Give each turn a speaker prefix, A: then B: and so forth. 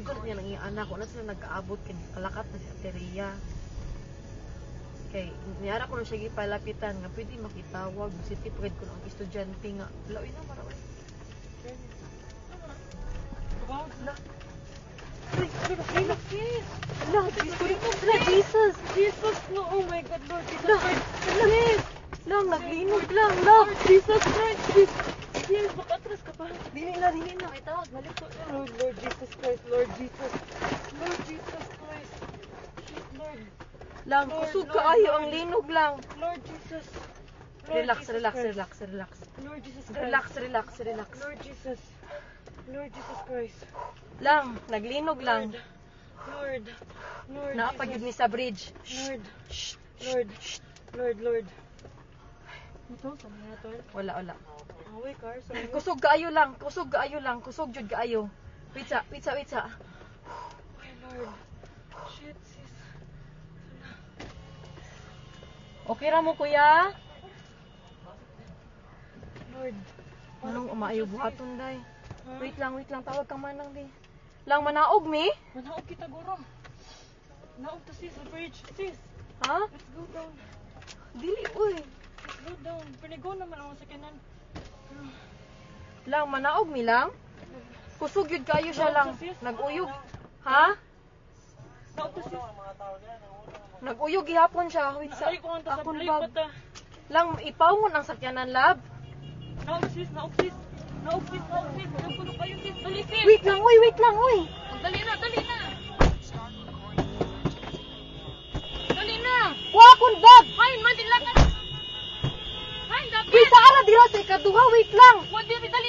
A: ko niya nang anak ko na sila nag-aabot kay kalakat na si Ateria. Kay niyara ko na siya gipalapitan nga pwede makitawag si tipred ko ng estudyante nga. Laoy na maraway.
B: Wow,
A: La. Ay, ay, ay, la. La, Jesus. Jesus.
B: No, oh my God, Lord Jesus Christ.
A: la. Lang, naglinog lang. La, Jesus Christ. Jesus.
B: Tawag, balik ko. Lord, Lord Jesus Christ, Lord Jesus. Lord Jesus Christ. Shit, Lord.
A: Lang,
B: Lord,
A: kusog
B: Lord,
A: kaayo
B: Lord.
A: ang linog lang.
B: Lord Jesus. Lord
A: Relax,
B: Jesus
A: relax,
B: Christ.
A: relax, relax.
B: Lord Jesus Christ.
A: Relax, relax, relax.
B: Lord Jesus. Lord Jesus Christ.
A: Lang, naglinog lang.
B: Lord. Lord. Jesus.
A: ni sa bridge.
B: Lord.
A: Shh.
B: Lord. Lord, Lord. Ito, saan na ito?
A: Wala, wala.
B: Away, car.
A: Kusog kaayo lang, kusog kaayo lang, kusog jud kaayo. Wait sa, wait sa, wait sa.
B: Ay, Lord. Shit, sis.
A: Okay ra mo kuya?
B: Lord.
A: Anong umaayo buhaton day? Wait lang, wait lang, tawag ka manang di. Lang manaog mi?
B: Manaog kita, guro. Naog to sis, the bridge. Sis,
A: Ha?
B: let's go down.
A: Dili uy.
B: Let's go down. Pinigo naman ako sa kanan.
A: Lang manaog mi lang. Kusog yun kayo siya lang. Naguyog. Ha? Naguyog gihapon siya. Wait sa akong bag. Lang ipawon ang sakyanan lab.
B: Naog sis, naog sis. Naog sis, naog sis. Kayo. Dali sis.
A: Wait lang uy, wait lang uy.
B: Dali na, dali na. Dali na.
A: Wa akong bag.
B: Hain, madila
A: sa ikaduha, wait lang.
B: Dali na.